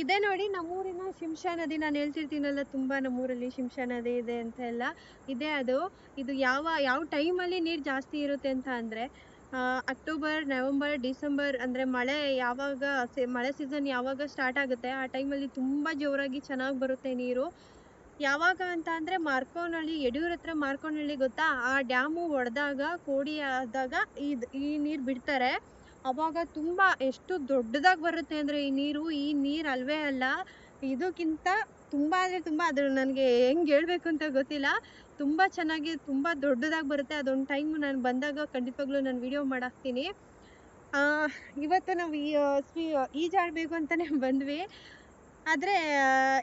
ಇದೇ ನೋಡಿ, ನಮ್ಮೂರಿನ ಶಿಂಷಾ ನದಿ. ನಾನು ಹೇಳ್ತಿರ್ತೀನಲ್ಲ, ತುಂಬ ನಮ್ಮೂರಲ್ಲಿ ಶಿಂಷಾ ನದಿ ಇದೆ ಅಂತ ಎಲ್ಲ ಇದೆ ಅದು. ಇದು ಯಾವ ಯಾವ ಟೈಮಲ್ಲಿ ನೀರು ಜಾಸ್ತಿ ಇರುತ್ತೆ ಅಂತ ಅಂದರೆ ಅಕ್ಟೋಬರ್, ನವೆಂಬರ್, ಡಿಸೆಂಬರ್, ಅಂದರೆ ಮಳೆ ಯಾವಾಗ ಮಳೆ ಸೀಸನ್ ಯಾವಾಗ ಸ್ಟಾರ್ಟ್ ಆಗುತ್ತೆ, ಆ ಟೈಮಲ್ಲಿ ತುಂಬ ಜೋರಾಗಿ ಚೆನ್ನಾಗಿ ಬರುತ್ತೆ ನೀರು. ಯಾವಾಗ ಅಂತ ಅಂದರೆ ಮಾರ್ಕೋನಹಳ್ಳಿ ಯಡಿಯೂರ್ ಹತ್ರ ಮಾರ್ಕೋನಹಳ್ಳಿ ಗೊತ್ತಾ? ಆ ಡ್ಯಾಮು ಒಡೆದಾಗ, ಕೋಡಿ ಆದಾಗ ಈ ನೀರು ಬಿಡ್ತಾರೆ. ಅವಾಗ ತುಂಬ ಎಷ್ಟು ದೊಡ್ಡದಾಗಿ ಬರುತ್ತೆ ಅಂದರೆ ಈ ನೀರು ಈ ನೀರು ಅಲ್ವೇ ಅಲ್ಲ. ಇದಕ್ಕಿಂತ ತುಂಬ ಅಂದರೆ ತುಂಬ ಅದು ನನಗೆ ಹೆಂಗೆ ಹೇಳ್ಬೇಕು ಅಂತ ಗೊತ್ತಿಲ್ಲ. ತುಂಬ ಚೆನ್ನಾಗಿ ತುಂಬ ದೊಡ್ಡದಾಗಿ ಬರುತ್ತೆ. ಅದೊಂದು ಟೈಮ್ ನಾನು ಬಂದಾಗ ಖಂಡಿತವಾಗ್ಲೂ ನಾನು ವಿಡಿಯೋ ಮಾಡಾಕ್ತೀನಿ. ಇವತ್ತು ನಾವು ಈ ಸ್ವೀ ಈಜಾಡಬೇಕು ಅಂತಲೇ ಬಂದ್ವಿ. ಆದರೆ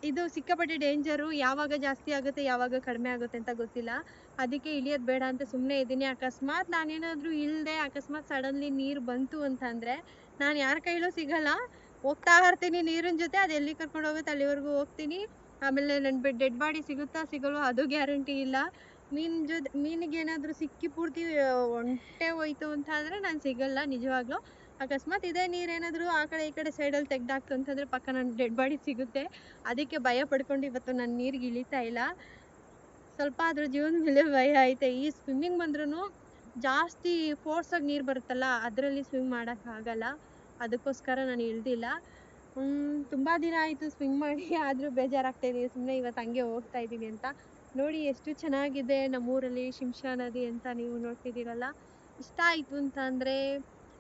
ಇದು ಸಿಕ್ಕಾಪಟ್ಟೆ ಡೇಂಜರು ಯಾವಾಗ ಜಾಸ್ತಿ ಆಗುತ್ತೆ, ಯಾವಾಗ ಕಡಿಮೆ ಆಗುತ್ತೆ ಅಂತ ಗೊತ್ತಿಲ್ಲ. ಅದಕ್ಕೆ ಇಳಿಯೋದು ಬೇಡ ಅಂತ ಸುಮ್ಮನೆ ಇದ್ದೀನಿ. ಅಕಸ್ಮಾತ್ ನಾನೇನಾದರೂ ಇಲ್ಲದೆ ಅಕಸ್ಮಾತ್ ಸಡನ್ಲಿ ನೀರು ಬಂತು ಅಂತಂದರೆ ನಾನು ಯಾರ ಕೈಲೂ ಸಿಗಲ್ಲ. ಹೋಗ್ತಾ ಇರ್ತೀನಿ ನೀರಿನ ಜೊತೆ, ಅದು ಎಲ್ಲಿ ಕರ್ಕೊಂಡು ಹೋಗುತ್ತೆ ಅಲ್ಲಿವರೆಗೂ ಹೋಗ್ತೀನಿ. ಆಮೇಲೆ ನನ್ನ ಡೆಡ್ ಬಾಡಿ ಸಿಗುತ್ತಾ ಸಿಗಲ್ವೋ ಅದು ಗ್ಯಾರಂಟಿ ಇಲ್ಲ. ಮೀನ್ ಜೊತೆ ಮೀನಿಗೆ ಏನಾದರೂ ಸಿಕ್ಕಿ ಪೂರ್ತಿ ಒಂಟೆ ಹೋಯ್ತು ಅಂತ ನಾನು ಸಿಗಲ್ಲ ನಿಜವಾಗ್ಲೂ. ಅಕಸ್ಮಾತ್ ಇದೇ ನೀರೇನಾದರೂ ಆ ಕಡೆ, ಈ ಕಡೆ ಸೈಡಲ್ಲಿ ತೆಗ್ದಾಕ್ತು ಅಂತಂದರೆ ಪಕ್ಕ ನನ್ನ ಡೆಡ್ ಬಾಡಿ ಸಿಗುತ್ತೆ. ಅದಕ್ಕೆ ಭಯ ಪಡ್ಕೊಂಡು ಇವತ್ತು ನಾನು ನೀರಿಗೆ ಇಳಿತಾ ಇಲ್ಲ. ಸ್ವಲ್ಪ ಅದ್ರ ಜೀವನ ಮೇಲೆ ಭಯ ಐತೆ. ಈ ಸ್ವಿಮ್ಮಿಂಗ್ ಬಂದ್ರೂ ಜಾಸ್ತಿ ಫೋರ್ಸಾಗಿ ನೀರು ಬರುತ್ತಲ್ಲ, ಅದರಲ್ಲಿ ಸ್ವಿಮ್ ಮಾಡೋಕ್ಕಾಗಲ್ಲ ಅದಕ್ಕೋಸ್ಕರ ನಾನು ಇಳ್ದಿಲ್ಲ ತುಂಬ ದಿನ ಆಯಿತು ಸ್ವಿಮ್ ಮಾಡಿ, ಆದರೂ ಬೇಜಾರಾಗ್ತಾ ಇದೆ ಸುಮ್ಮನೆ ಇವತ್ತು ಹಂಗೆ ಹೋಗ್ತಾ ಇದೀನಿ ಅಂತ. ನೋಡಿ ಎಷ್ಟು ಚೆನ್ನಾಗಿದೆ ನಮ್ಮೂರಲ್ಲಿ ಶಿಂಷಾ ನದಿ ಅಂತ ನೀವು ನೋಡ್ತಿದ್ದೀರಲ್ಲ. ಇಷ್ಟ ಆಯಿತು ಅಂತ ಅಂದರೆ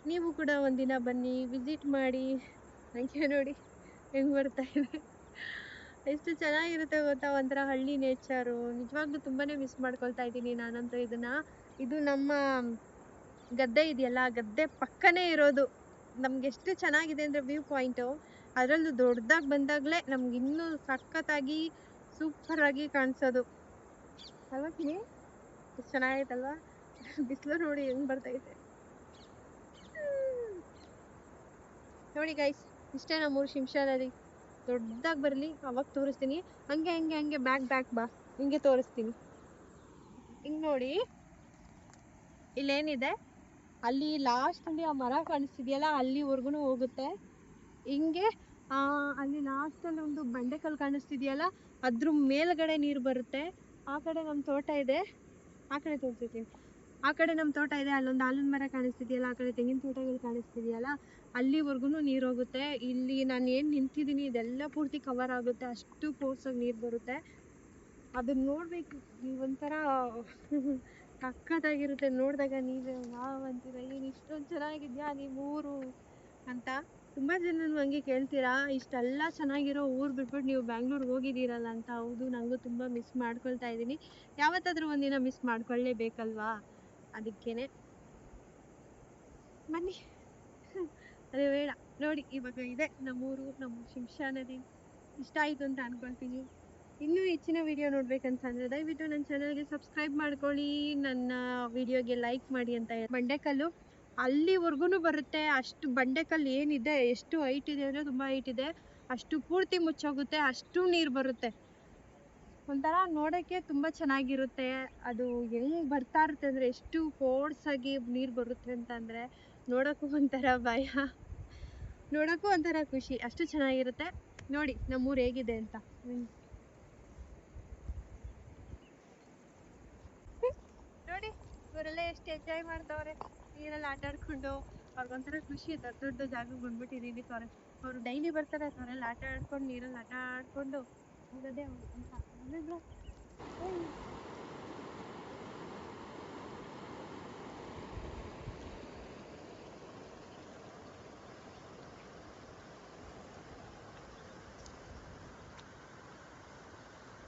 ನೀವು ಕೂಡ ಒಂದಿನ ಬನ್ನಿ ವಿಸಿಟ್ ಮಾಡಿ. ನನಗೆ ನೋಡಿ ಹೆಂಗ್ ಬರ್ತಾ ಇದೆ. ಎಷ್ಟು ಚೆನ್ನಾಗಿರುತ್ತೆ ಗೊತ್ತಾ? ಒಂಥರ ಹಳ್ಳಿ ನೇಚರು. ನಿಜವಾಗ್ಲೂ ತುಂಬಾ ಮಿಸ್ ಮಾಡ್ಕೊಳ್ತಾ ಇದ್ದೀನಿ ನಾನಂತೂ ಇದನ್ನ. ಇದು ನಮ್ಮ ಗದ್ದೆ ಇದೆಯಲ್ಲ ಗದ್ದೆ ಪಕ್ಕನೇ ಇರೋದು. ನಮ್ಗೆ ಎಷ್ಟು ಚೆನ್ನಾಗಿದೆ ಅಂದರೆ ವ್ಯೂ ಪಾಯಿಂಟು ಅದರಲ್ಲೂ ದೊಡ್ಡದಾಗಿ ಬಂದಾಗಲೇ ನಮ್ಗೆ ಇನ್ನೂ ಸಖತ್ತಾಗಿ ಸೂಪರಾಗಿ ಕಾಣಿಸೋದು. ಅಲ್ವಾ ಕಿನಿ ಎಷ್ಟು ಚೆನ್ನಾಗೈತಲ್ವಾ? ಬಿಸಿಲು ನೋಡಿ ಹೆಂಗೆ ಬರ್ತೈತೆ ನೋಡಿ ಗೈಸ್ ಇಷ್ಟೇ ನಮ್ಮೂರು ಶಿಂಷಾ ನದಿ ದೊಡ್ಡದಾಗಿ ಬರಲಿ, ಅವಾಗ ತೋರಿಸ್ತೀನಿ. ಹಂಗೆ ಹಂಗೆ ಹಂಗೆ ಬ್ಯಾಕ್ ಬ್ಯಾಕ್ ಬಾ. ಹಿಂಗೆ ತೋರಿಸ್ತೀನಿ. ಹಿಂಗೆ ನೋಡಿ. ಇಲ್ಲೇನಿದೆ? ಅಲ್ಲಿ ಲಾಸ್ಟಲ್ಲಿ ಆ ಮರ ಕಾಣಿಸ್ತಿದೆಯಲ್ಲ ಅಲ್ಲಿವರೆಗೂ ಹೋಗುತ್ತೆ. ಹಿಂಗೆ ಅಲ್ಲಿ ಲಾಸ್ಟಲ್ಲಿ ಒಂದು ಬಂಡೆಕಲ್ಲು ಕಾಣಿಸ್ತಿದೆಯಲ್ಲ, ಅದ್ರ ಮೇಲ್ಗಡೆ ನೀರು ಬರುತ್ತೆ. ಆ ಕಡೆ ನಮ್ಮ ತೋಟ ಇದೆ. ಆ ಕಡೆ ತೋರಿಸ್ತೀನಿ ಆ ಕಡೆ ನಮ್ಮ ತೋಟ ಇದೆ, ಅಲ್ಲೊಂದು ಆಲಿನ ಮರ ಕಾಣಿಸ್ತಿದೆಯಲ್ಲ, ಆ ಕಡೆ ತೆಂಗಿನ ತೋಟಗಳು ಕಾಣಿಸ್ತಿದೆಯಲ್ಲ ಅಲ್ಲಿವರೆಗೂ ನೀರು ಹೋಗುತ್ತೆ. ಇಲ್ಲಿ ನಾನು ಏನು ನಿಂತಿದ್ದೀನಿ ಇದೆಲ್ಲ ಪೂರ್ತಿ ಕವರ್ ಆಗುತ್ತೆ, ಅಷ್ಟು ಫೋರ್ಸಾಗಿ ನೀರು ಬರುತ್ತೆ. ಅದನ್ನ ನೋಡಬೇಕು ಒಂಥರ ಸಖತ್ತಾಗಿರುತ್ತೆ ನೋಡಿದಾಗ ನೀವೇ, ವಾವ್ ಅಂತೀರ, ಏನು ಇಷ್ಟೊಂದು ಚೆನ್ನಾಗಿದ್ಯಾ ನಿಮ್ಮ ಊರು ಅಂತ. ತುಂಬ ಜನ ಹಂಗೆ ಕೇಳ್ತೀರಾ, ಇಷ್ಟೆಲ್ಲ ಚೆನ್ನಾಗಿರೋ ಊರು ಬಿಟ್ಬಿಟ್ಟು ನೀವು ಬ್ಯಾಂಗ್ಳೂರ್ಗೆ ಹೋಗಿದ್ದೀರಲ್ಲ ಅಂತ. ಹೌದು ನನಗೂ ತುಂಬ ಮಿಸ್ ಮಾಡ್ಕೊಳ್ತಾ ಇದ್ದೀನಿ. ಯಾವತ್ತಾದರೂ ಒಂದಿನ ಮಿಸ್ ಮಾಡ್ಕೊಳ್ಳೇಬೇಕಲ್ವಾ? ಅದಕ್ಕೇನೆ. ಬನ್ನಿ. ಅದೇ ಬೇಡ. ನೋಡಿ, ಇವಾಗ ಇದೆ ನಮ್ಮೂರು, ನಮ್ಮ ಶಿಂಷಾ ನದಿ ಇಷ್ಟ ಆಯ್ತು ಅಂತ ಅನ್ಕೊಳ್ತೀನಿ. ಇನ್ನೂ ಹೆಚ್ಚಿನ ವಿಡಿಯೋ ನೋಡ್ಬೇಕಂತಂದ್ರೆ ದಯವಿಟ್ಟು ನನ್ನ ಚಾನಲ್ಗೆ ಸಬ್ಸ್ಕ್ರೈಬ್ ಮಾಡ್ಕೊಳ್ಳಿ. ನನ್ನ ವಿಡಿಯೋಗೆ ಲೈಕ್ ಮಾಡಿ ಅಂತ ಬಂಡೆಕಲ್ಲು. ಅಲ್ಲಿವರೆಗೂ ಬರುತ್ತೆ. ಅಷ್ಟು ಬಂಡೆಕಲ್ಲು ಏನಿದೆ, ಎಷ್ಟು ಹೈಟ್ ಇದೆ ಅಂದರೆ ತುಂಬ ಹೈಟ್ ಇದೆ. ಅಷ್ಟು ಪೂರ್ತಿ ಮುಚ್ಚೋಗುತ್ತೆ, ಅಷ್ಟು ನೀರು ಬರುತ್ತೆ. ಒಂಥರ ನೋಡೋಕ್ಕೆ ತುಂಬ ಚೆನ್ನಾಗಿರುತ್ತೆ. ಅದು ಹೆಂಗ್ ಬರ್ತಾ ಇರುತ್ತೆ ಅಂದರೆ ಎಷ್ಟು ಫೋರ್ಸಾಗಿ ನೀರು ಬರುತ್ತೆ ಅಂತಂದರೆ ನೋಡೋಕ್ಕೂ ಒಂಥರ ಭಯ. ನೋಡೋಕ್ಕೂ ಒಂಥರ ಖುಷಿ. ಅಷ್ಟು ಚೆನ್ನಾಗಿರುತ್ತೆ. ನೋಡಿ, ನಮ್ಮೂರು ಹೇಗಿದೆ ಅಂತ. ನೋಡಿ, ಇವರೆಲ್ಲ ಎಷ್ಟು ಎಂಜಾಯ್ ಮಾಡ್ತವ್ರೆ ನೀರಲ್ಲಿ ಆಟ ಆಡ್ಕೊಂಡು ಅವ್ರಿಗೊಂಥರ ಖುಷಿ ದೊಡ್ಡ ದೊಡ್ಡ ಜಾಗಕ್ಕೆ ಬಂದ್ಬಿಟ್ಟಿದ್ದೀನಿ ಅವ್ರು ಡೈಲಿ ಬರ್ತಾರೆ. ತೊರೆಯಲ್ಲಿ ಆಟ ಆಡ್ಕೊಂಡು ನೀರಲ್ಲಿ ಆಟ ಆಡ್ಕೊಂಡು ಹೋಗೋದೇ ಅವ್ರ ಕೆಲಸ ಆಮೇಲೆ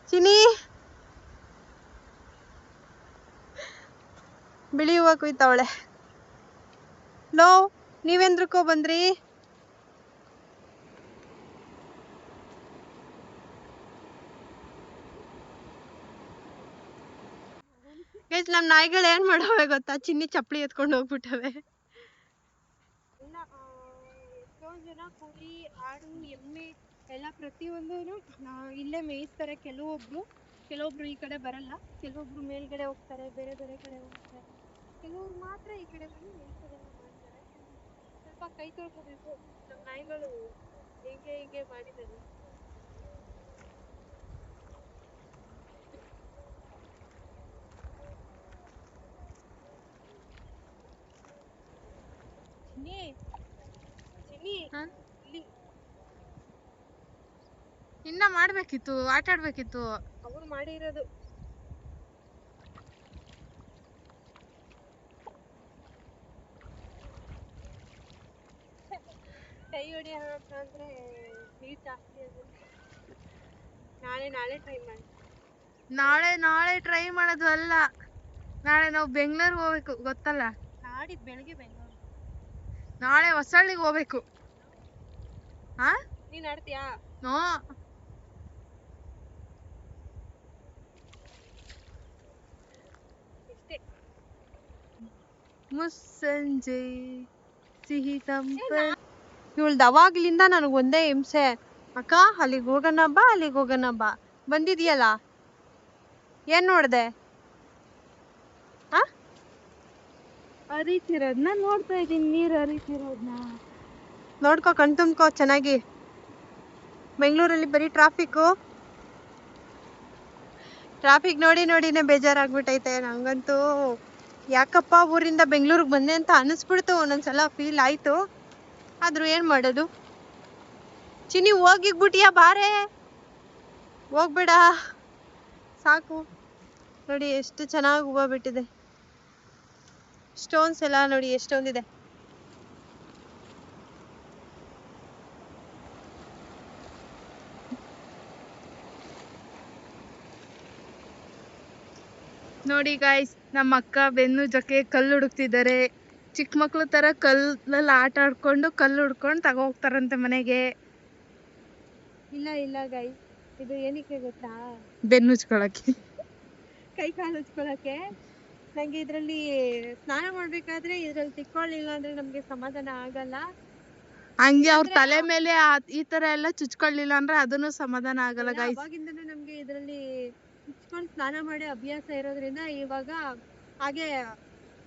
ಚಿನಿ ಬಿಳಿ ಹೂವ ಕುಯ್ತಾವಳೆ ಲೋ ನೀವೆಂದ್ರಕ್ಕೋ ಬಂದ್ರಿ ಗೈಸ್ ನಮ್ಮ ನಾಯಿಗಳು ಏನು ಮಾಡವೆ ಗೊತ್ತಾ? ಚಿನ್ನಿ ಚಪ್ಪಲಿ ಎತ್ಕೊಂಡು ಹೋಗ್ಬಿಟ್ಟವೆ. ಜನ ಕುರಿ ಆಡು, ಎಮ್ಮೆ, ಎಲ್ಲ ಪ್ರತಿಯೊಂದು ಇಲ್ಲೇ ಮೇಯಿಸ್ತಾರೆ. ಕೆಲವೊಬ್ರು ಕೆಲವೊಬ್ರು ಈ ಕಡೆ ಬರಲ್ಲ. ಕೆಲವೊಬ್ರು ಮೇಲ್ಗಡೆ ಹೋಗ್ತಾರೆ, ಬೇರೆ ಬೇರೆ ಕಡೆ ಹೋಗ್ತಾರೆ. ಕೆಲವ್ರು ಮಾತ್ರ ಈ ಕಡೆ ಬಂದು ಮಾಡ್ತಾರೆ. ಸ್ವಲ್ಪ ಕೈ ತೊಳ್ಕೋಬೇಕು. ನಮ್ಮ ನಾಯಿಗಳು ಹೀಗೆ ಹೀಗೆ ಮಾಡಿದ್ದಾರೆ. ಇನ್ನ ಮಾಡ್ಬೇಕಿತ್ತು ಆಟ ಆಡ್ಬೇಕಿತ್ತು. ಅವ್ರು ಮಾಡಿರೋದು. ಕೈ ಹೊಡಿಯೋಣ ಅಂದ್ರೆ ನೀರು ಜಾಸ್ತಿ ಅದು ನಾಳೆ ನಾಳೆ ಟ್ರೈ ಮಾಡಿ. ನಾಳೆ ನಾಳೆ ಟ್ರೈ ಮಾಡೋದು ಅಲ್ಲ. ನಾಳೆ ನಾವು ಬೆಂಗಳೂರಿಗೆ ಹೋಗ್ಬೇಕು ಗೊತ್ತಲ್ಲ? ನಾಡಿದ್ದು ಬೆಳಗ್ಗೆ ಬೆಂಗಳೂರು. ನಾಳೆ ಹೊಸಳ್ಳಿಗೆ ಹೋಗ್ಬೇಕು. ಹಾ ನೀನ್ ಆಡ್ತೀಯಾ? ನೋ ಮುಸ್ಸಂಜೆ ಸಿಹಿ ತಂಪ. ಇವಳ್ದು ಅವಾಗ್ಲಿಂದ ನನಗೆ ಒಂದೇ ಹಿಂಸೆ. ಅಕ್ಕ ಅಲ್ಲಿಗೆ ಹೋಗೋಣ ಬಾ ಅಲ್ಲಿಗೆ ಹೋಗೋಣ ಬಾ. ಬಂದಿದ್ಯಲ್ಲ? ಏನ್ ನೋಡ್ದೆ? ಆ? ಹರಿತಿರೋದ್ನ ನೋಡ್ತಾ ಇದೀನಿ ನೀರ್ ಹರಿತಿರೋದ್ನ? ನೋಡ್ಕೋ ಕಣ್ ತುಂಬ್ಕೋ ಚೆನ್ನಾಗಿ. ಬೆಂಗಳೂರಲ್ಲಿ ಬರೀ ಟ್ರಾಫಿಕ್ಕು. ಟ್ರಾಫಿಕ್ ನೋಡಿ ನೋಡಿನೇ ಬೇಜಾರಾಗ್ಬಿಟ್ಟೈತೆ ನಂಗಂತೂ. ಯಾಕಪ್ಪ ಊರಿಂದ ಬೆಂಗಳೂರಿಗೆ ಬಂದೆ ಅಂತ ಅನಿಸ್ಬಿಡ್ತು ಒಂದೊಂದ್ಸಲ ಫೀಲ್ ಆಯ್ತು. ಆದ್ರೂ ಏನ್ ಮಾಡೋದು? ಚಿನ್ನಿ, ಹೋಗಿಗ್ಬಿಟ್ಟಿಯಾ ಬಾರೆ? ಹೋಗ್ಬೇಡ. ಸಾಕು. ನೋಡಿ, ಎಷ್ಟು ಚೆನ್ನಾಗಿ ಹೂವು ಬಿಟ್ಟಿದೆ. ಸ್ಟೋನ್ಸ್ ಎಲ್ಲ ನೋಡಿ, ಎಷ್ಟೊಂದಿದೆ. ನೋಡಿ ಗಾಯ್ಸ್ ನಮ್ಮ ಅಕ್ಕ ಬೆನ್ನು ಜೊತೆ ಕಲ್ಲು ಹುಡುಕ್ತಿದ್ದಾರೆ ಚಿಕ್ಕ ಮಕ್ಳು ತರ ಕಲ್ಲಲ್ಲಿ ಆಟ ಆಡ್ಕೊಂಡು ಕಲ್ಲು ಹುಡ್ಕೊಂಡು ತಗೋ ಹೋಗ್ತಾರಂತೆ ಮನೆಗೆ. ಇಲ್ಲ ಇಲ್ಲ ಗೈ ಇದು ಏನಕ್ಕೆ ಗೊತ್ತಾ? ಬೆನ್ನು ಉಜ್ಕೊಳಕ್ಕೆ ಕೈ ಕಾಲು ಉಚ್ಕೊಳಕ್ಕೆ ನಂಗೆ ಇದರಲ್ಲಿ ಸ್ನಾನ ಮಾಡ್ಬೇಕಾದ್ರೆ ಇದ್ರಲ್ಲಿ ತಿಕ್ಕೊಳ್ಳಿಲ್ಲ ಅಂದ್ರೆ ನಮ್ಗೆ ಸಮಾಧಾನ ಆಗಲ್ಲ. ಹಂಗೆ ಅವ್ರ ತಲೆ ಮೇಲೆ ಆ- ಈ ತರ ಎಲ್ಲ ಚುಚ್ಕೊಳ್ಳಿಲ್ಲ ಅಂದ್ರೆ ಅದನ್ನು ಸಮಾಧಾನ ಆಗಲ್ಲ ಗಾಯ್ಸ್ ಅವಾಗಿಂದನೂ ನಮ್ಗೆ ಇದರಲ್ಲಿ ಇಚ್ಕೊಂಡು ಸ್ನಾನ ಮಾಡಿ ಅಭ್ಯಾಸ ಇರೋದ್ರಿಂದ ಇವಾಗ ಹಾಗೆ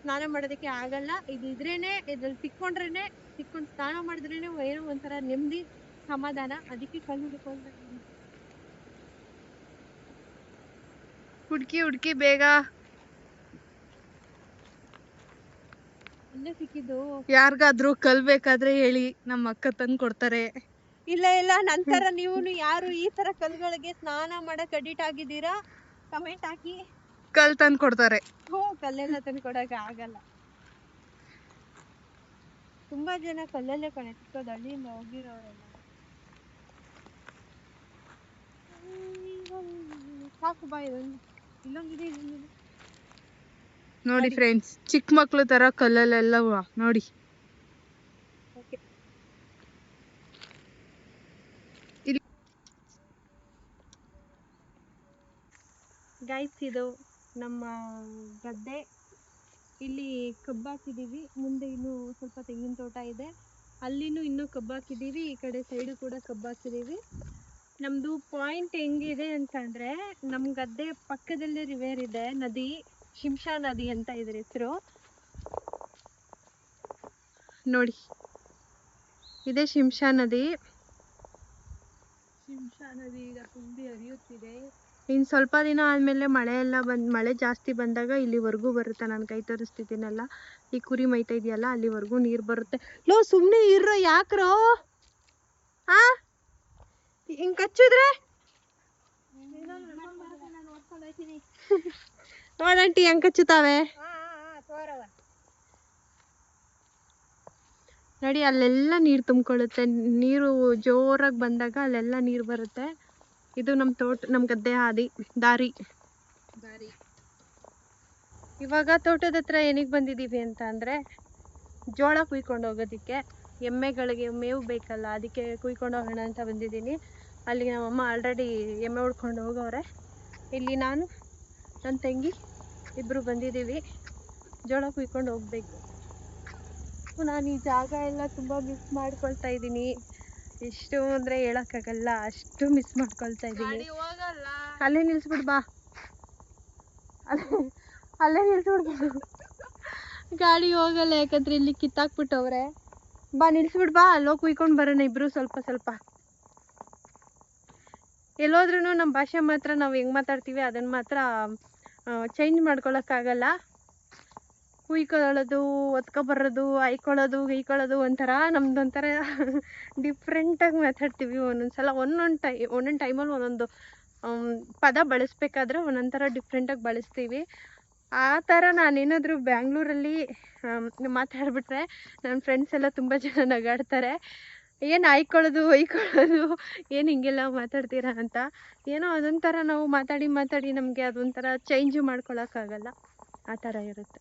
ಸ್ನಾನ ಮಾಡೋದಕ್ಕೆ ಆಗಲ್ಲ. ಇದು ಇದ್ರೇನೆ ಇದ್ರಲ್ಲಿ ತಿಕ್ಕೊಂಡ್ರೇನೆ ಸಿಕ್ಕೊಂಡು ಸ್ನಾನ ಮಾಡಿದ್ರೇನೆ ಏನೋ ಒಂಥರ ನೆಮ್ಮದಿ ಸಮಾಧಾನ. ಅದಕ್ಕೆ ಕಣ್ಣು ಹಿಡ್ಕೊಂಡು ಹುಡ್ಕಿ ಹುಡ್ಕಿ ಬೇಗ. ಎಲ್ಲ ಸಿಕ್ಕಿದ್ದು ಯಾರಿಗಾದ್ರೂ ಕಲ್ಬೇಕಾದ್ರೆ ಹೇಳಿ ನಮ್ಮ ಅಕ್ಕ ತಂದು ಕೊಡ್ತಾರೆ ಇಲ್ಲ ಇಲ್ಲ. ನಂತರ ನೀವು ಯಾರು ಈ ತರ ಕಲ್ಗಳಿಗೆ ಸ್ನಾನ ಮಾಡಕ್ ಅಡಿಟ್ ಆಗಿದ್ದೀರಾ? ಕಮೆಂಟ್ ಹಾಕಿ. ಕಲ್ ತಂದು ಕೊಡ್ತಾರೆ. ಹೋ ಕಲ್ಲೆಲ್ಲ ತಂದು ಕೊಡಕ್ ಆಗಲ್ಲ. ತುಂಬಾ ಜನ ಕಲ್ಲಲ್ಲೇ ಕಣೆ ಚಿಕ್ಕದ ಹಳ್ಳಿಯಿಂದ ಹೋಗಿರೋರೆಲ್ಲ. ಸಾಕು ಬಾ ಇದೊಂದು ಇಲ್ಲೊಂದಿದೆ ಇಲ್ಲೊಂದಿದೆ. ನೋಡಿ ಫ್ರೆಂಡ್ಸ್ ಚಿಕ್ಕ ಮಕ್ಳು ತರ ಕಲ್ಲಲ್ಲೆಲ್ಲ ನೋಡಿ. ಗೈಸ್ ಇದು ನಮ್ಮ ಗದ್ದೆ. ಇಲ್ಲಿ ಕಬ್ಬು ಹಾಕಿದೀವಿ ಮುಂದೆ ಇನ್ನು ಸ್ವಲ್ಪ ತೆಂಗಿನ ತೋಟ ಇದೆ. ಅಲ್ಲಿನೂ ಇನ್ನೂ ಕಬ್ಬು ಹಾಕಿದೀವಿ ಈ ಕಡೆ ಸೈಡು ಕೂಡ ಕಬ್ಬು ಹಾಕಿದೀವಿ ನಮ್ಮದು ಪಾಯಿಂಟ್ ಹೆಂಗಿದೆ ಅಂತಂದರೆ ನಮ್ಮ ಗದ್ದೆ ಪಕ್ಕದಲ್ಲೇ ರಿವೇರ್ ಇದೆ. ನದಿ ಶಿಂಷಾ ನದಿ ಅಂತ ಇದ್ರ ಹೆಸರು. ನೋಡಿ, ಇದೆ ಶಿಂಷಾ ನದಿ. ಶಿಂಷಾ ನದಿ ಈಗ ತುಂಬಿ ಹರಿಯುತ್ತಿದೆ. ಇನ್ನು ಸ್ವಲ್ಪ ದಿನ ಆದಮೇಲೆ ಮಳೆ ಎಲ್ಲ ಬಂದು, ಮಳೆ ಜಾಸ್ತಿ ಬಂದಾಗ ಇಲ್ಲಿವರೆಗೂ ಬರುತ್ತೆ. ನಾನು ಕೈ ತೋರಿಸ್ತಿದ್ದೀನಲ್ಲ, ಈ ಕುರಿ ಮೈತಾ ಇದೆಯಲ್ಲ, ಅಲ್ಲಿವರೆಗೂ ನೀರು ಬರುತ್ತೆ. ಲೋ ಸುಮ್ಮನೆ ಇರ್ರೋ ಯಾಕ್ರೋ? ಆ? ಹಿಂಗೆ ಕಚ್ಚಿದ್ರೆ? ನೋಡಂಟಿ ಹೆಂಗ್ ಕಚ್ಚುತ್ತಾವೆ? ನೋಡಿ, ಅಲ್ಲೆಲ್ಲ ನೀರು ತುಂಬಿಕೊಳ್ಳುತ್ತೆ. ನೀರು ಜೋರಾಗಿ ಬಂದಾಗ ಅಲ್ಲೆಲ್ಲ ನೀರು ಬರುತ್ತೆ. ಇದು ನಮ್ಮ ತೋಟ ನಮ್ಮ ಗದ್ದೆ ಹಾದಿ ದಾರಿ. ದಾರಿ. ಇವಾಗ ತೋಟದ ಹತ್ರ ಏನಿಗೆ ಬಂದಿದ್ದೀವಿ ಅಂತ ಅಂದರೆ ಜೋಳ ಕುಯ್ಕೊಂಡು ಹೋಗೋದಕ್ಕೆ ಎಮ್ಮೆಗಳಿಗೆ ಮೇವು ಬೇಕಲ್ಲ ಅದಕ್ಕೆ ಕುಯ್ಕೊಂಡು ಹೋಗೋಣ ಅಂತ ಬಂದಿದ್ದೀನಿ. ಅಲ್ಲಿ ನಮ್ಮಮ್ಮ ಆಲ್ರೆಡಿ ಎಮ್ಮೆ ಹುಡ್ಕೊಂಡು ಹೋಗವ್ರೆ ಇಲ್ಲಿ ನಾನು ನನ್ನ ತಂಗಿ ಇಬ್ಬರು ಬಂದಿದ್ದೀವಿ ಜೋಳ ಕುಯ್ಕೊಂಡು ಹೋಗ್ಬೇಕು. ನಾನು ಈ ಜಾಗ ಎಲ್ಲ ತುಂಬ ಮಿಸ್ ಮಾಡ್ಕೊಳ್ತಾ ಇದ್ದೀನಿ. ಎಷ್ಟು ಅಂದರೆ ಹೇಳೋಕ್ಕಾಗಲ್ಲ ಅಷ್ಟು ಮಿಸ್ ಮಾಡ್ಕೊಳ್ತಾ ಇದ್ದೀನಿ ಗಾಡಿ ಹೋಗಲ್ಲ. ಅಲ್ಲೇ ನಿಲ್ಸ್ಬಿಡ್ ಬಾ. ಅಲ್ಲೇ ಅಲ್ಲೇ ನಿಲ್ಸ್ಬಿಡ್ಬಾ ಗಾಡಿ ಹೋಗಲ್ಲ ಯಾಕಂದ್ರೆ ಇಲ್ಲಿ ಕಿತ್ತಾಕ್ಬಿಟ್ಟವ್ರೆ. ಬಾ ನಿಲ್ಸ್ಬಿಡ್ ಬಾ. ಅಲ್ಲೋಗಿ ಕುಯ್ಕೊಂಡು ಬರೋಣ ಇಬ್ರು ಸ್ವಲ್ಪ ಸ್ವಲ್ಪ. ಎಲ್ಲೋದ್ರೂ ನಮ್ಮ ಭಾಷೆ ಮಾತ್ರ ನಾವು ಹೆಂಗ್ ಮಾತಾಡ್ತೀವಿ ಅದನ್ನ ಮಾತ್ರ ಚೇಂಜ್ ಮಾಡ್ಕೊಳಕ್ಕಾಗಲ್ಲ. ಕುಯ್ಕೊಳ್ಳೋದು ಒತ್ಕೊಬರೋದು ಹಾಯ್ಕೊಳ್ಳೋದು ಗೈಕೊಳ್ಳೋದು ಒಂಥರ ನಮ್ದು ಒಂಥರ ಡಿಫ್ರೆಂಟಾಗಿ ಮಾತಾಡ್ತೀವಿ ಒಂದೊಂದ್ಸಲ. ಒಂದೊಂದು ಟೈ, ಒಂದೊಂದು ಟೈಮಲ್ಲಿ ಒಂದೊಂದು ಪದ ಬಳಸ್ಬೇಕಾದ್ರೆ ಒಂದೊಂದು ಥರ ಡಿಫ್ರೆಂಟಾಗಿ ಬಳಸ್ತೀವಿ. ಆ ಥರ ನಾನೇನಾದರೂ ಬ್ಯಾಂಗ್ಳೂರಲ್ಲಿ ಮಾತಾಡ್ಬಿಟ್ರೆ ನನ್ನ ಫ್ರೆಂಡ್ಸ್ ಎಲ್ಲ ತುಂಬ ಜನ ನಗಾಡ್ತಾರೆ. ಏನು ಆಯ್ಕೊಳ್ಳೋದು ಒಯ್ಕೊಳ್ಳೋದು ಏನು ಹಿಂಗೆಲ್ಲ ಮಾತಾಡ್ತೀರಾ ಅಂತ. ಏನೋ ಅದೊಂಥರ ನಾವು ಮಾತಾಡಿ ಮಾತಾಡಿ ನಮಗೆ ಅದೊಂಥರ ಚೇಂಜು ಮಾಡ್ಕೊಳ್ಳೋಕ್ಕಾಗಲ್ಲ ಆ ಥರ ಇರುತ್ತೆ.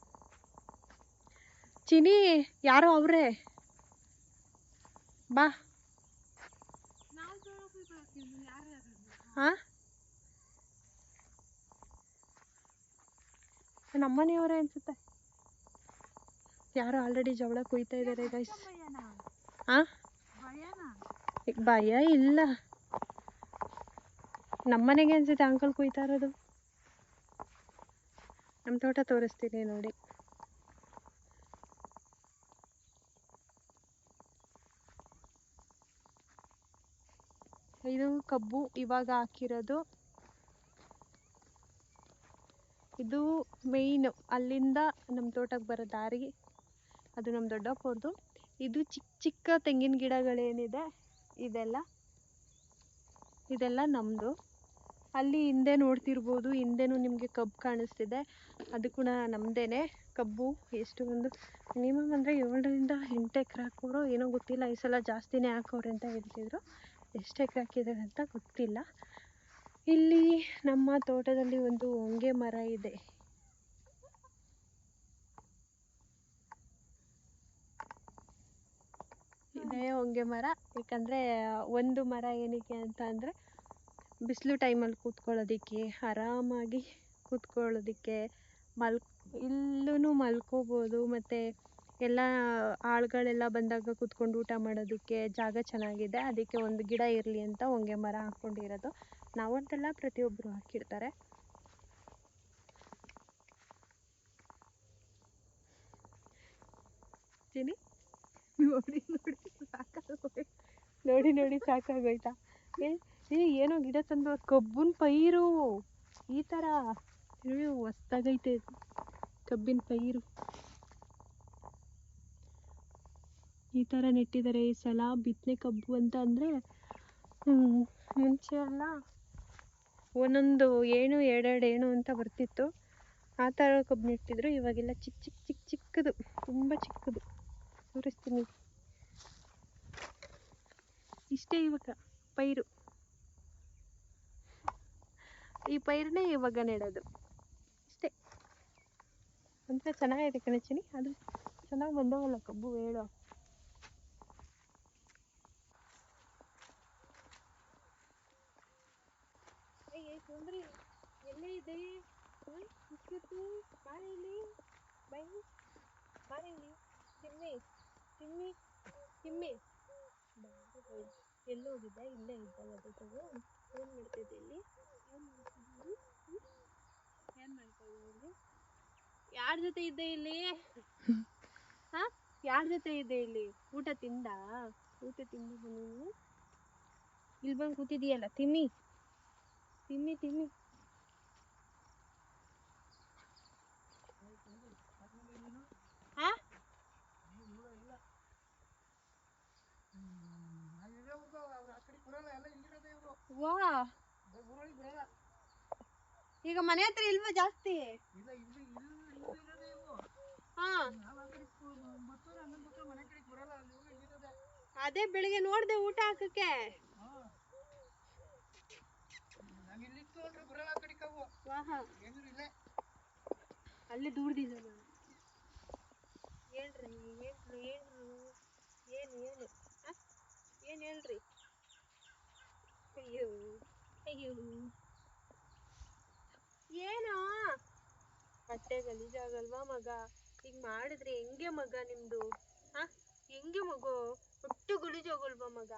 ಚಿನಿ ಯಾರೋ ಅವ್ರೆ? ಬಾ. ಹಾ? ನಮ್ಮನೆಯವರೇ ಅನ್ಸುತ್ತೆ. ಯಾರು ಆಲ್ರೆಡಿ ಜವಳ ಕುಯ್ತಾ ಇದಾರೆ ಗೈಸ್ ಹಾ? ಭಯ ಇಲ್ಲ. ನಮ್ಮನೆಗೆ ಅನ್ಸುತ್ತೆ ಅಂಕಲ್ ಕುಯ್ತಾ ಇರೋದು. ನಮ್ಮ ತೋಟ ತೋರಿಸ್ತೀನಿ ನೋಡಿ. ಇದು ಕಬ್ಬು ಇವಾಗ ಹಾಕಿರೋದು. ಇದು ಮೇಯ್ನ್ ಅಲ್ಲಿಂದ ನಮ್ಮ ತೋಟಕ್ಕೆ ಬರೋ ದಾರಿ. ಅದು ನಮ್ಮ ದೊಡ್ಡಪ್ಪವ್ರದ್ದು ಇದು ಚಿಕ್ಕ ಚಿಕ್ಕ ತೆಂಗಿನ ಗಿಡಗಳೇನಿದೆ, ಇದೆಲ್ಲ. ಇದೆಲ್ಲ ನಮ್ಮದು ಅಲ್ಲಿ ಹಿಂದೆ ನೋಡ್ತಿರ್ಬೋದು, ಹಿಂದೆನೂ ನಿಮಗೆ ಕಬ್ಬು ಕಾಣಿಸ್ತಿದೆ. ಅದು ಕೂಡ ನಮ್ಮದೇನೆ ಕಬ್ಬು. ಎಷ್ಟು ಒಂದು ಮಿನಿಮಮ್ ಅಂದರೆ ಏಳರಿಂದ ಎಂಟು ಎಕರೆ ಹಾಕೋರು ಏನೋ ಗೊತ್ತಿಲ್ಲ. ಈ ಸಲ ಜಾಸ್ತಿನೇ ಹಾಕೋರು ಅಂತ ಹೇಳ್ತಿದ್ರು. ಎಷ್ಟು ಹಾಕಿದ್ದಾರೆ ಅಂತ ಗೊತ್ತಿಲ್ಲ. ಇಲ್ಲಿ ನಮ್ಮ ತೋಟದಲ್ಲಿ ಒಂದು ಹೊಂಗೆ ಮರ ಇದೆ. ಇದೇ ಹೊಂಗೆ ಮರ ಯಾಕಂದರೆ ಒಂದು ಮರ ಏನಕ್ಕೆ ಅಂತ ಅಂದರೆ ಬಿಸಿಲು ಟೈಮಲ್ಲಿ ಕೂತ್ಕೊಳ್ಳೋದಿಕ್ಕೆ, ಆರಾಮಾಗಿ ಕೂತ್ಕೊಳ್ಳೋದಿಕ್ಕೆ ಮಲ್ ಇಲ್ಲೂ ಮಲ್ಕೋಬೋದು, ಮತ್ತು ಎಲ್ಲ ಆಳುಗಳೆಲ್ಲ ಬಂದಾಗ ಕೂತ್ಕೊಂಡು ಊಟ ಮಾಡೋದಕ್ಕೆ ಜಾಗ ಚೆನ್ನಾಗಿದೆ, ಅದಕ್ಕೆ ಒಂದು ಗಿಡ ಇರಲಿ ಅಂತ ಹೊಂಗೆ ಮರ ಹಾಕ್ಕೊಂಡಿರೋದು. ನಾವಂತಲ್ಲ ಪ್ರತಿಯೊಬ್ಬರು ಹಾಕಿರ್ತಾರೆ. ನೋಡಿ ನೋಡಿ, ಸಾಕಾಗೋಯ್ತು. ನೋಡಿ ನೋಡಿ, ಸಾಕಾಗೋಯ್ತಾ? ಏ ಏನೋ ಗಿಡ ತಂದು ಕಬ್ಬಿನ ಪೈರು. ಈ ಥರ ಹೊಸ್ತಾಗೈತೆ ಕಬ್ಬಿನ ಪೈರು. ಈ ಥರ ನೆಟ್ಟಿದ್ದಾರೆ ಈ ಸಲ ಬಿತ್ತನೆ ಕಬ್ಬು ಅಂತ ಅಂದರೆ ಮುಂಚೆ ಎಲ್ಲ ಒಂದೊಂದು ಏಣು, ಎರಡೆರಡು ಏಣು ಅಂತ ಬರ್ತಿತ್ತು. ಆ ಥರ ಕಬ್ಬು ನೆಟ್ಟಿದ್ರು. ಇವಾಗೆಲ್ಲ ಚಿಕ್ಕ ಚಿಕ್ಕ ಚಿಕ್ಕ ಚಿಕ್ಕದು. ತುಂಬ ಚಿಕ್ಕದು. ತೋರಿಸ್ತೀನಿ. ಇಷ್ಟೇ ಇವಾಗ, ಪೈರು. ಈ ಪೈರನ್ನೇ ಇವಾಗ ನೆಡೋದು. ಇಷ್ಟೇ. ಅಂದರೆ ಚೆನ್ನಾಗಿದೆ ಕಣಚಿನಿ ಅದು ಚೆನ್ನಾಗಿ ಬಂದವಲ್ಲ ಕಬ್ಬು, ಹೇಳೋ. ಸುಂದ್ರಿ ಎಲ್ಲೇ ಇದೆ ಇಷ್ಟೊತ್ತು. ಬಾರಿಲಿ ಬೈ ಬಾರಿಲಿ ತಿಮ್ಮಿ ತಿಮ್ಮಿ ತಿಮ್ಮಿ ಎಲ್ಲಿ ಹೋಗಿದ್ದೆ? ಇಲ್ಲೇ ಇದ್ದ ಅದಕ್ಕೆ ಏನು ಮಾಡ್ತಿದ್ದೆ ಇಲ್ಲಿ? ಏನು ಏನು ಮಾಡ್ತಾ ಇಲ್ಲಿ? ಯಾರ ಜೊತೆ ಇದ್ದೆ ಇಲ್ಲಿ? ಹಾ? ಯಾರ ಜೊತೆ ಇದ್ದೆ ಇಲ್ಲಿ? ಊಟ ತಿಂದ? ಊಟ ತಿಂದು ನೀನು? ಇಲ್ಲಿ ಬಂದು ಕೂತಿದೀಯಲ್ಲ ತಿಮ್ಮಿ ತಿನ್ನಿ ವಾ ಈಗ ಮನೆ ಹತ್ರ ಇಲ್ವಾ ಜಾಸ್ತಿ? ಅದೇ ಬೆಳಿಗ್ಗೆ ನೋಡ್ದೆ ಊಟ ಹಾಕಕ್ಕೆ. ಅಲ್ಲಿ ನಾನು ಹೇಳ್ರಿ ಹೇಳ್ರಿ ಹೇಳ್ರು ಏನು ಏನು? ಹೇಳ್ರಿ? ಅಯ್ಯೋ ಅಯ್ಯೋ. ಏನೋ? ಹೊಟ್ಟೆ ಗಲೀಜಾಗಲ್ವಾ ಮಗ? ಈಗ ಮಾಡಿದ್ರೆ ಹೆಂಗೆ ಮಗ ನಿಮ್ದು? ಹಾ? ಹೆಂಗೆ ಮಗು? ಹೊಟ್ಟೆ ಗಲೀಜಾಗಲ್ವಾ ಮಗ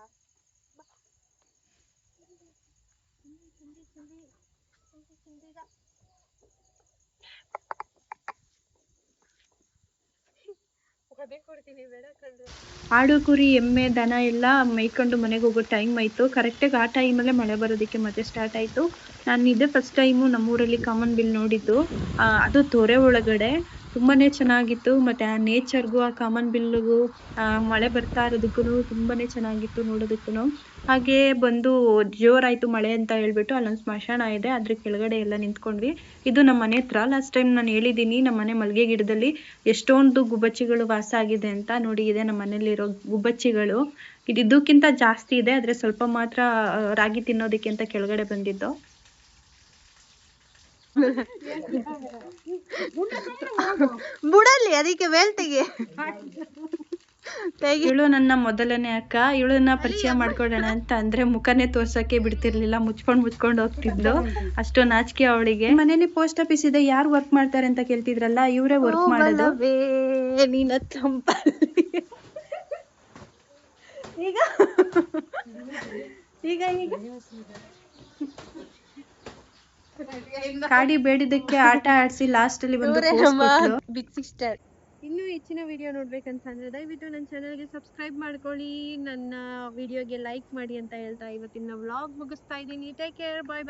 ಬಾ. ಆಡು, ಕುರಿ, ಎಮ್ಮೆ, ದನ ಎಲ್ಲ ಮೇಯ್ಕೊಂಡು ಮನೆಗೆ ಹೋಗೋ ಟೈಮ್ ಆಯ್ತು. ಕರೆಕ್ಟಾಗಿ ಆ ಟೈಮಲ್ಲೇ ಮಳೆ ಬರೋದಕ್ಕೆ ಮತ್ತೆ ಸ್ಟಾರ್ಟ್ ಆಯ್ತು. ನಾನು ಇದೇ ಫಸ್ಟ್ ಟೈಮು ನಮ್ಮೂರಲ್ಲಿ ಕಾಮನ್ ಬಿಲ್ ನೋಡಿದ್ದು. ಅದು ತೊರೆ ಒಳಗಡೆ. ತುಂಬಾನೇ ಚೆನ್ನಾಗಿತ್ತು. ಮತ್ತೆ ಆ ನೇಚರ್ಗೂ, ಆ ಕಾಮನ್ ಬಿಲ್ಗೂ ಮಳೆ ಬರ್ತಾ ಇರೋದಕ್ಕೂ ತುಂಬಾನೇ ಚೆನ್ನಾಗಿತ್ತು ನೋಡೋದಕ್ಕೂ ಹಾಗೆ ಬಂದು ಜೋರಾಯ್ತು ಮಳೆ ಅಂತ ಹೇಳ್ಬಿಟ್ಟು ಅಲ್ಲೊಂದು ಸ್ಮಶಾನ ಇದೆ. ಅದ್ರ ಕೆಳಗಡೆ ಎಲ್ಲ ನಿಂತ್ಕೊಂಡ್ವಿ. ಇದು ನಮ್ಮ ಮನೆ ಹತ್ರ. ಲಾಸ್ಟ್ ಟೈಮ್ ನಾನು ಹೇಳಿದ್ದೀನಿ, ನಮ್ಮ ಮನೆ ಮಲ್ಗೆ ಗಿಡದಲ್ಲಿ ಎಷ್ಟೊಂದು ಗುಬ್ಬಚ್ಚಿಗಳು ವಾಸ ಆಗಿದೆ ಅಂತ ನೋಡಿ ಇದೆ ನಮ್ಮ ಮನೇಲಿರೋ ಗುಬ್ಬಚ್ಚಿಗಳು. ಇದು ಇದಕ್ಕಿಂತ ಜಾಸ್ತಿ ಇದೆ, ಆದರೆ ಸ್ವಲ್ಪ ಮಾತ್ರ ರಾಗಿ ತಿನ್ನೋದಕ್ಕೆ ಅಂತ ಕೆಳಗಡೆ ಬಂದಿದ್ದು. ಬುಡಲ್ಲಿ ಅದಕ್ಕೆ ಮೇಲ್ ತೆಗೆ. ಇವಳು ನನ್ನ ಮೊದಲನೇ ಅಕ್ಕ. ಇವಳನ್ನ ಪರಿಚಯ ಮಾಡ್ಕೊಡೋಣ ಅಂತ ಅಂದ್ರೆ ಮುಖನೇ ತೋರ್ಸಕ್ಕೆ ಬಿಡ್ತಿರ್ಲಿಲ್ಲ. ಮುಚ್ಕೊಂಡ್ ಮುಚ್ಕೊಂಡ್ ಹೋಗ್ತಿದ್ಲು. ಅಷ್ಟು ನಾಚಿಕೆ ಅವಳಿಗೆ. ಮನೇಲಿ ಪೋಸ್ಟ್ ಆಫೀಸ್ ಇದೆ. ಯಾರು ವರ್ಕ್ ಮಾಡ್ತಾರೆ ಅಂತ ಕೇಳ್ತಿದ್ರಲ್ಲ ಇವರೇ ವರ್ಕ್ ಮಾಡೋದು? ಈಗ? ಈಗ ಈಗ? ಕಾಡಿ ಬೇಡಿದ್ದಕ್ಕೆ ಆಟ ಆಡಿಸಿ ಲಾಸ್ಟ್ ಅಲ್ಲಿ ಬಂದು. ಬಿಗ್ ಸಿಸ್ಟರ್ ಇನ್ನು ಹೆಚ್ಚಿನ ವಿಡಿಯೋ ನೋಡ್ಬೇಕಂತಂದ್ರೆ ದಯವಿಟ್ಟು ನನ್ನ ಚಾನಲ್ಗೆ ಸಬ್ಸ್ಕ್ರೈಬ್ ಮಾಡ್ಕೊಳ್ಳಿ. ನನ್ನ ವಿಡಿಯೋಗೆ ಲೈಕ್ ಮಾಡಿ ಅಂತ ಹೇಳ್ತಾ ಇವತ್ತಿನ ವ್ಲಾಗ್ ಮುಗಿಸ್ತಾ ಇದ್ದೀನಿ. ಟೇಕ್ ಕೇರ್ ಬಾಯ್ ಬಾಯ್